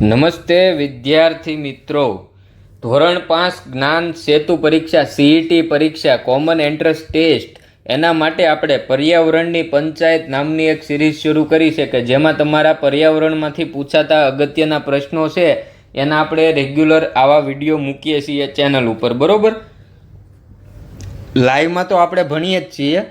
નમસ્તે વિદ્યાર્થી મિત્રો. ધોરણ પાંચ જ્ઞાન સેતુ પરીક્ષા સીઈટી પરીક્ષા કોમન એન્ટ્રન્સ ટેસ્ટ એના માટે આપણે પર્યાવરણની પંચાયત નામની એક સિરીઝ શરૂ કરી છે કે જેમાં તમારા પર્યાવરણમાંથી પૂછાતા અગત્યના પ્રશ્નો છે, એના આપણે રેગ્યુલર આવા વીડિયો મૂકીએ છીએ ચેનલ ઉપર. બરાબર? લાઈવમાં તો આપણે ભણીએ જ છીએ.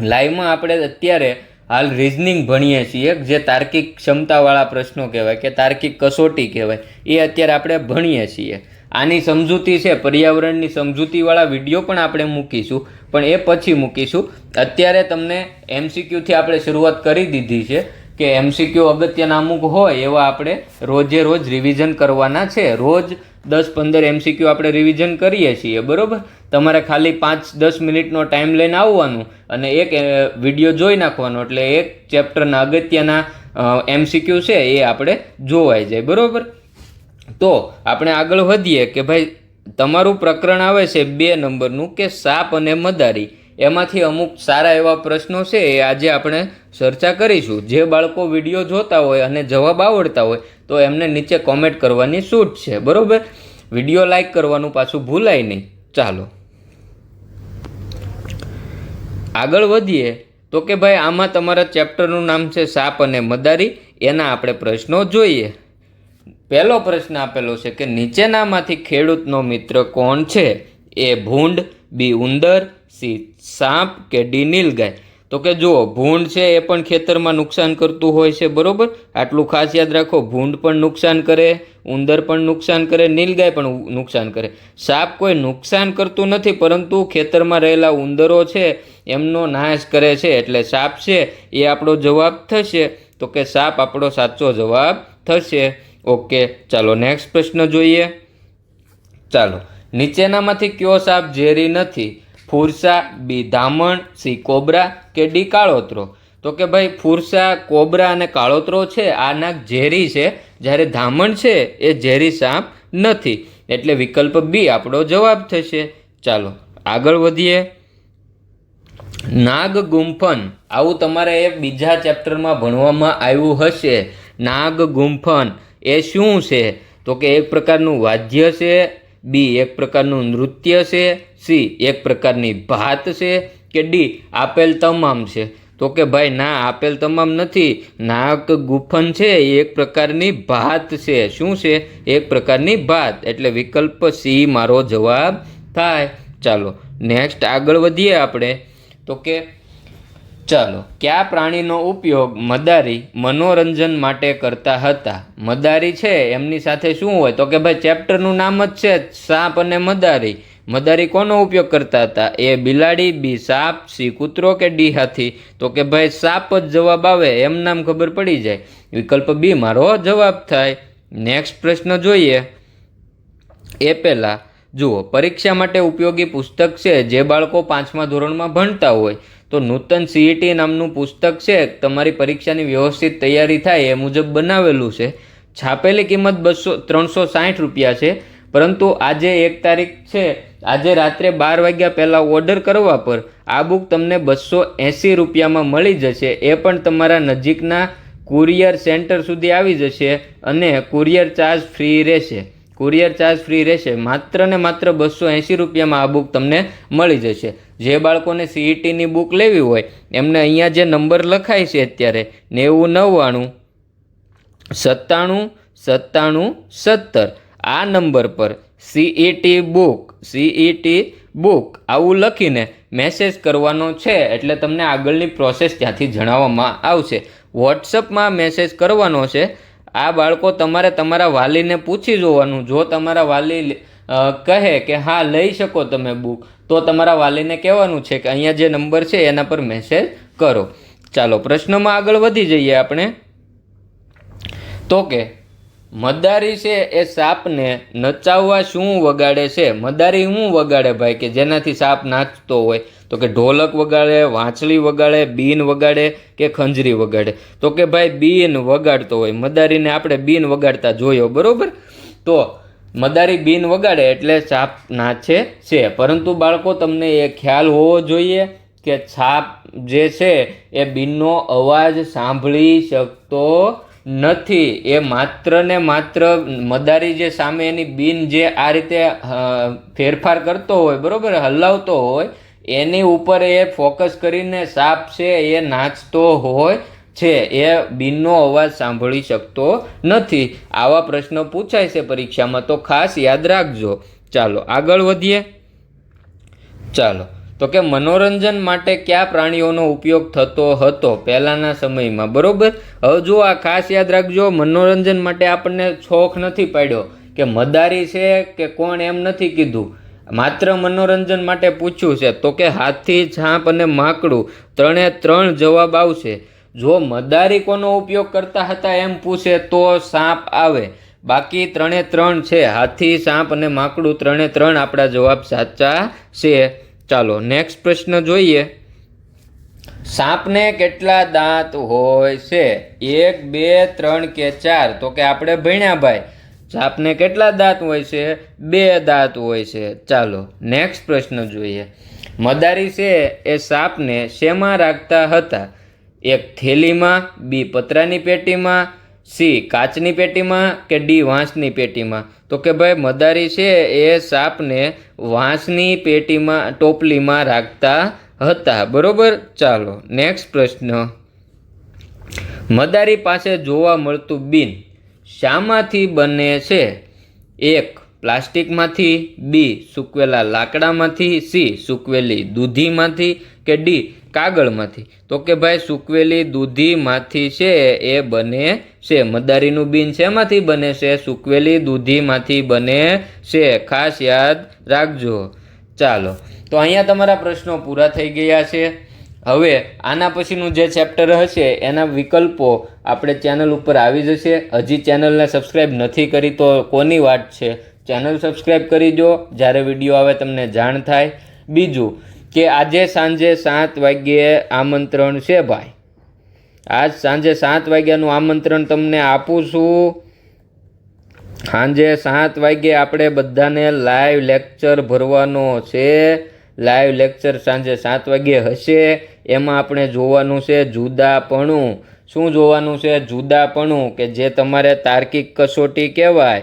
લાઈવમાં આપણે અત્યારે હાલ રિઝનિંગ ભણીએ છીએ જે તાર્કિક ક્ષમતાવાળા પ્રશ્નો કહેવાય કે તાર્કિક કસોટી કહેવાય, એ અત્યારે આપણે ભણીએ છીએ. આની સમજૂતી છે, પર્યાવરણની સમજૂતીવાળા વીડિયો પણ આપણે મૂકીશું, પણ એ પછી મૂકીશું. અત્યારે તમને એમસીક્યુથી આપણે શરૂઆત કરી દીધી છે કે એમસીક્યુ અગત્યના અમુક હોય એવા આપણે રોજે રોજ રિવિઝન કરવાના છે. રોજ દસ પંદર એમસીક્યુ આપણે રિવિઝન કરીએ છીએ, બરોબર? તમારે ખાલી પાંચ, દસ મિનિટનો ટાઈમ લઈને આવવાનું અને એક વીડિયો જોઈ નાખવાનો. એટલે એક ચેપ્ટરના અગત્યના એમસીક્યુ છે એ આપણે જોવાઈ જાય. બરાબર? તો આપણે આગળ વધીએ કે ભાઈ, તમારું પ્રકરણ આવે છે બે નંબરનું કે સાપ અને મદારી? એમાંથી અમુક સારા એવા પ્રશ્નો છે એ આજે આપણે ચર્ચા કરીશું. જે બાળકો વીડિયો જોતા હોય અને જવાબ આવડતા હોય, તો એમને નીચે કોમેન્ટ કરવાની છૂટ છે. બરાબર? વીડિયો લાઇક કરવાનું પાછું ભૂલાય નહીં. ચાલો. આગળ વધીએ તો કે ભાઈ આમાં તમારા ચેપ્ટરનું નામ છે સાપ અને મદારી, એના આપણે પ્રશ્નો જોઈએ. પહેલો પ્રશ્ન આપેલો છે કે નીચેનામાંથી ખેડૂતનો મિત્ર કોણ છે? એ ભૂંડ, બી ઉંદર, સી સાપ કે ડી નીલગાય? તો કે જુઓ, ભૂંડ છે એ પણ ખેતરમાં નુકસાન કરતું હોય છે, બરાબર? આટલું ખાસ યાદ રાખો, ભૂંડ પણ નુકસાન કરે, ઉંદર પણ નુકસાન કરે, નીલગાય પણ નુકસાન કરે. સાપ કોઈ નુકસાન કરતું નથી, પરંતુ ખેતરમાં રહેલા ઉંદરો છે, એમનો નાશ કરે છે. એટલે સાપ છે એ આપણો જવાબ થશે. તો કે સાપ આપણો સાચો જવાબ થશે. ઓકે, ચાલો નેક્સ્ટ પ્રશ્ન જોઈએ. ચાલો, નીચેનામાંથી કયો સાપ ઝેરી નથી? ફુરસા, બી ધામણ, સી કોબરા કે ડી કાળોતરો? તો કે ભાઈ, ફુરસા, કોબરા અને કાળોતરો છે, આ નાગ ઝેરી છે. જ્યારે ધામણ છે, એ ઝેરી સાપ નથી. એટલે વિકલ્પ બી આપણો જવાબ થશે. ચાલો, આગળ વધીએ. નાગ ગુંફન. આવું તમારે એ બીજા ચેપ્ટરમાં ભણવામાં આવ્યું હશે. નાગ ગુંફન. એ શું છે? તો કે એક પ્રકારનું વાદ્ય છે. બી એક પ્રકારનું નૃત્ય છે, સી એક પ્રકારની ભાત છે કે ડી આપેલ તમામ છે. તો કે ભાઈ ના, આપેલ તમામ નથી. નાક ગુફન છે, એ એક પ્રકારની ભાત છે. શું છે? એક પ્રકારની ભાત. એટલે વિકલ્પ સી મારો જવાબ થાય. ચાલો, નેક્સ્ટ આગળ વધીએ આપણે. તો કે ચાલો, કયા પ્રાણીનો ઉપયોગ મદારી મનોરંજન માટે કરતા હતા? મદારી છે, એમની સાથે શું હોય? તો કે ભાઈ, ચેપ્ટરનું નામ જ છે, સાપ અને મદારી. મદારી કોનો ઉપયોગ કરતા હતા? એ બિલાડી, બી સાપ, સી કૂતરો કે ડી હાથી? તો કે ભાઈ, સાપ જ જવાબ આવે, એમ નામ ખબર પડી જાય. વિકલ્પ બી મારો જવાબ થાય. નેક્સ્ટ પ્રશ્ન જોઈએ. એ પહેલાં, જુઓ, પરીક્ષા માટે ઉપયોગી પુસ્તક છે, જે બાળકો પાંચમા ધોરણમાં ભણતા હોય. તો નૂતન સીઈટી નામનું પુસ્તક છે, તમારી પરીક્ષાની વ્યવસ્થિત તૈયારી થાય એ મુજબ બનાવેલું છે. છાપેલી કિંમત બસો, ત્રણસો સાઠ રૂપિયા છે, પરંતુ આજે એક તારીખ છે, આજે રાત્રે બાર વાગ્યા પહેલાં ઓર્ડર કરવા પર આ બુક તમને બસો એંસી રૂપિયામાં મળી જશે, એ પણ તમારા નજીકના કુરિયર સેન્ટર સુધી આવી જશે અને કુરિયર ચાર્જ ફ્રી રહેશે. કુરિયર ચાર્જ ફ્રી રહેશે. માત્ર ને માત્ર બસો એંસી રૂપિયામાં આ બુક તમને મળી જશે. જે બાળકોને સીઈટીની બુક લેવી હોય, એમને અહીંયા જે નંબર લખાય છે અત્યારે, નેવું નવ્વાણું, સત્તાણું સત્તાણું, સત્તર, આ નંબર પર સીઈટી બુક સીઈટી બુક આવું લખીને મેસેજ કરવાનો છે, એટલે તમને આગળની પ્રોસેસ ત્યાંથી જણાવવામાં આવશે. વોટ્સઅપમાં મેસેજ કરવાનો છે આ બાળકો તમારે તમારા વાલીને પૂછી જોવાનું. જો તમારા વાલી કહે કે, હા, લઈ શકો તમે બુક. તો તમારા વાલીને કહેવાનું છે કે, અહીંયા જે નંબર છે એના પર મેસેજ કરો. ચાલો, પ્રશ્નમાં આગળ વધી જઈએ આપણે. તો કે મદારી છે એ સાપને નચાવવા શું વગાડે છે? મદારી શું વગાડે ભાઈ? કે જેનાથી સાપ નાચતો હોય? તો કે ઢોલક વગાડે, વાંચલી વગાડે, બીન વગાડે કે ખંજરી વગાડે? તો કે ભાઈ બીન વગાડતો હોય. મદારીને આપણે બીન વગાડતા જોયો, બરાબર? તો મદારી બીન વગાડે એટલે સાપ નાચે છે. પરંતુ બાળકો, તમને એ ખ્યાલ હોવો જોઈએ કે સાપ જે છે એ બીનનો અવાજ સાંભળી શકતો નથી. એ માત્ર ને માત્ર મદારી જે સામે એની બિન જે આ રીતે ફેરફાર કરતો હોય, બરોબર, હલાવતો હોય, એની ઉપર એ ફોકસ કરીને સાપ છે એ નાચતો હોય છે. એ બિનનો અવાજ સાંભળી શકતો નથી. આવા પ્રશ્નો પૂછાય છે પરીક્ષામાં તો ખાસ યાદ રાખજો. ચાલો, આગળ વધીએ. ચાલો. તો કે મનોરંજન માટે કયા પ્રાણીઓનો ઉપયોગ થતો હતો પહેલાંના સમયમાં? બરાબર? હવે જો આ ખાસ યાદ રાખજો, મનોરંજન માટે આપણને છોખ નથી પાડ્યો. કે મદારી છે કે કોણ એમ નથી કીધું. માત્ર મનોરંજન માટે પૂછ્યું છે. તો કે હાથી છાપ અને માકડું ત્રણે ત્રણ જવાબ આવશે. જો મદારી કોનો ઉપયોગ કરતા હતા એમ પૂછે તો સાપ આવે. બાકી ત્રણે ત્રણ છે. હાથી સાપ અને માકડું ત્રણે ત્રણ આપણા જવાબ સાચા છે. ચાલો નેક્સ્ટ પ્રશ્ન જોઈએ. સાપને કેટલા દાંત હોય છે? એક, બે, ત્રણ કે ચાર? તો કે આપણે ભણ્યા ભાઈ સાપને કેટલા દાંત હોય છે? બે દાંત હોય છે. ચાલો નેક્સ્ટ પ્રશ્ન જોઈએ. મદારી છે એ સાપને શેમાં રાખતા હતા? એક થેલીમાં, બી પતરાની પેટીમાં સી, કાચની પેટીમાં કે ડી, વાંસની પેટીમાં? તો કે ભાઈ, મદારી છે એ સાપને વાંસની પેટીમાં, ટોપલીમાં રાખતા હતા. બરોબર? ચાલો નેક્સ્ટ પ્રશ્ન. મદારી પાસે જોવા મળતું બિન શામાંથી બને છે? એક પ્લાસ્ટિકમાંથી બી સૂકવેલા લાકડામાંથી, સી સૂકવેલી દૂધીમાંથી કે ડી કાગળમાંથી? તો કે ભાઈ સૂકવેલી દૂધીમાંથી છે એ બને છે. મદારીનું બીન શેમાંથી બને છે? સૂકવેલી દૂધીમાંથી બને છે. ખાસ યાદ રાખજો. ચાલો, તો અહીંયા તમારા પ્રશ્નો પૂરા થઈ ગયા છે. હવે આના પછીનું જે ચેપ્ટર હશે એના વિકલ્પો આપણે ચેનલ ઉપર આવી જશે. હજી ચેનલને સબસ્ક્રાઈબ નથી કરી તો કોની વાત છે? ચેનલ સબસ્ક્રાઈબ કરી દો. જ્યારે વીડિયો આવે તમને જાણ થાય. બીજું કે આજે સાંજે સાત વાગ્યે આમંત્રણ છે ભાઈ? આજ સાંજે સાત વાગ્યાનું આમંત્રણ તમને આપું છું. સાંજે સાત વાગ્યે આપણે બધાને લાઈવ લેક્ચર ભરવાનો છે. લાઈવ લેક્ચર સાંજે સાત વાગ્યે હશે. એમાં આપણે જોવાનું છે જુદાપણું. શું જોવાનું છે? જુદાપણું કે જે તમારે તાર્કિક કસોટી કહેવાય.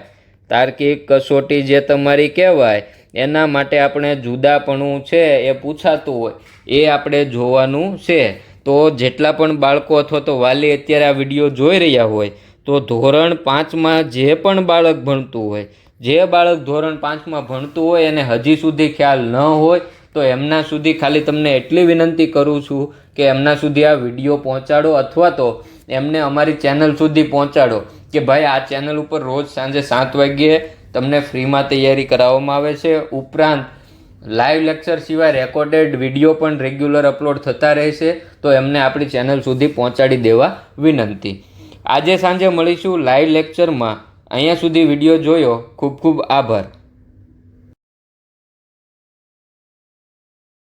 તાર્કિક કસોટી જે તમારી કહેવાય, એના માટે આપણે જુદાપણું છે એ પૂછાતું હોય, એ આપણે જોવાનું છે. તો જેટલા પણ બાળકો અથવા તો વાલી અત્યારે આ વીડિયો જોઈ રહ્યા હોય, તો ધોરણ પાંચમાં જે પણ બાળક ભણતું હોય, જે બાળક ધોરણ પાંચમાં ભણતું હોય એને હજી સુધી ખ્યાલ ન હોય, તો એમના સુધી ખાલી તમને એટલી વિનંતી કરું છું કે એમના સુધી આ વીડિયો પહોંચાડો અથવા તો એમને અમારી ચેનલ સુધી પહોંચાડો. કે ભાઈ, આ ચેનલ ઉપર રોજ સાંજે સાત વાગ્યે તમને ફ્રીમાં તૈયારી કરાવવામાં આવે છે. ઉપરાંત લાઈવ લેક્ચર સિવાય રેકોર્ડેડ વીડિયો પણ રેગ્યુલર અપલોડ થતા રહેશે, તો એમને આપણી ચેનલ સુધી પહોંચાડી દેવા વિનંતી. આજે સાંજે મળીશું લાઈવ લેક્ચરમાં અહીંયા સુધી વીડિયો જોયો. ખૂબ ખૂબ આભાર.